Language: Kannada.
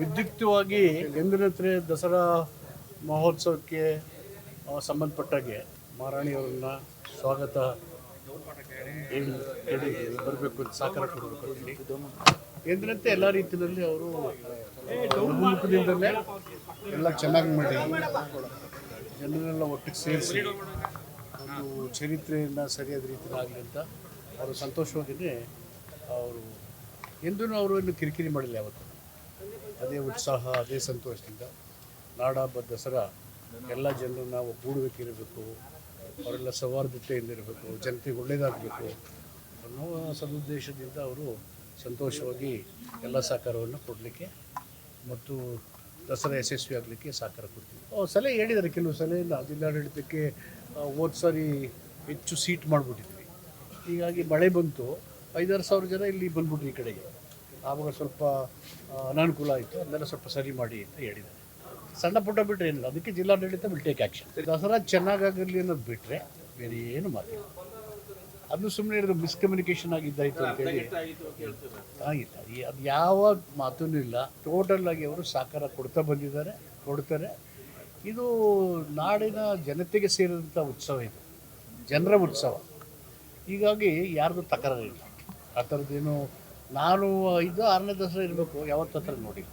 ವಿದ್ಯುಕ್ತವಾಗಿ ಎಂದಿನಂತೆ ದಸರಾ ಮಹೋತ್ಸವಕ್ಕೆ ಸಂಬಂಧಪಟ್ಟಾಗೆ ಮಹಾರಾಣಿಯವರನ್ನ ಸ್ವಾಗತ ಹೇಳಿ ಬರಬೇಕು ಅಂತ ಸಹಕಾರ ಕೊಡಬೇಕು. ಎಂದಿನಂತೆ ಎಲ್ಲ ರೀತಿಯಲ್ಲಿ ಅವರು ಎಲ್ಲ ಚೆನ್ನಾಗಿ ಮಾಡಿ ಜನರೆಲ್ಲ ಒಟ್ಟಿಗೆ ಸೇರಿಸಿ ಒಂದು ಚರಿತ್ರೆಯನ್ನು ಸರಿಯಾದ ರೀತಿಯಲ್ಲಿ ಆಗಲಿ ಅಂತ ಅವರು ಸಂತೋಷವಾಗಿಯೇ ಅವರು, ಎಂದೂ ಅವರು ಇನ್ನು ಕಿರಿಕಿರಿ ಮಾಡಿಲ್ಲ ಯಾವತ್ತು. ಅದೇ ಉತ್ಸಾಹ, ಅದೇ ಸಂತೋಷದಿಂದ ನಾಡ ಹಬ್ಬ ದಸರಾ ಎಲ್ಲ ಜನರು ನಾವು ಕೂಡಬೇಕಿರಬೇಕು ಅವರೆಲ್ಲ ಸೌಹಾರ್ದತೆಯಿಂದ ಇರಬೇಕು ಜನತೆಗೆ ಒಳ್ಳೆಯದಾಗಬೇಕು ಅನ್ನೋ ಸದುದ್ದೇಶದಿಂದ ಅವರು ಸಂತೋಷವಾಗಿ ಎಲ್ಲ ಸಹಕಾರವನ್ನು ಕೊಡಲಿಕ್ಕೆ ಮತ್ತು ದಸರಾ ಯಶಸ್ವಿ ಆಗಲಿಕ್ಕೆ ಸಹಕಾರ ಕೊಡ್ತೀವಿ. ಅವ್ರು ಸಲಹೆ ಹೇಳಿದ್ದಾರೆ ಕೆಲವು ಸಲಹೆಯಿಂದ ಜಿಲ್ಲಾಡಳಿತಕ್ಕೆ ಹೋದ ಸಾರಿ ಹೆಚ್ಚು ಸೀಟ್ ಮಾಡಿಬಿಟ್ಟಿದ್ವಿ. ಹೀಗಾಗಿ ಮಳೆ ಬಂತು, ಐದಾರು ಸಾವಿರ ಜನ ಇಲ್ಲಿ ಬಂದ್ಬಿಟ್ರು ಈ ಕಡೆಗೆ. ಆವಾಗ ಸ್ವಲ್ಪ ಅನಾನುಕೂಲ ಆಯಿತು. ಅದನ್ನೆಲ್ಲ ಸ್ವಲ್ಪ ಸರಿ ಮಾಡಿ ಅಂತ ಹೇಳಿದ್ದಾರೆ. ಸಣ್ಣ ಪುಟ್ಟ ಬಿಟ್ಟರೆ ಏನಿಲ್ಲ. ಅದಕ್ಕೆ ಜಿಲ್ಲಾಡಳಿತ ವಿಲ್ ಟೇಕ್ ಆ್ಯಕ್ಷನ್ ದಸರಾ ಚೆನ್ನಾಗಾಗಲಿ ಅನ್ನೋದು ಬಿಟ್ಟರೆ ಬೇರೆ ಏನು ಮಾತಿಲ್ಲ ಅದು ಸುಮ್ಮನೆ ಇರೋದು ಮಿಸ್ಕಮ್ಯುನಿಕೇಷನ್ ಆಗಿದ್ದಾಯಿತು ಅಂತೇಳಿ ಆಗಿಲ್ಲ ಅದು ಯಾವ ಮಾತೂ ಇಲ್ಲ. ಟೋಟಲ್ ಆಗಿ ಅವರು ಸಹಕಾರ ಕೊಡ್ತಾ ಬಂದಿದ್ದಾರೆ, ಕೊಡ್ತಾರೆ. ಇದು ನಾಡಿನ ಜನತೆಗೆ ಸೇರಿದಂಥ ಉತ್ಸವ ಇದು. ಜನರ ಉತ್ಸವ. ಹೀಗಾಗಿ ಯಾರ್ದು ತಕರಾರಿಲ್ಲ. ಆ ಥರದ್ದೇನು ನಾನು ಇದು ಆರನೇ ದಸರಾ ಇರಬೇಕು ಯಾವತ್ತು ಹತ್ರ ನೋಡಿಲ್ಲ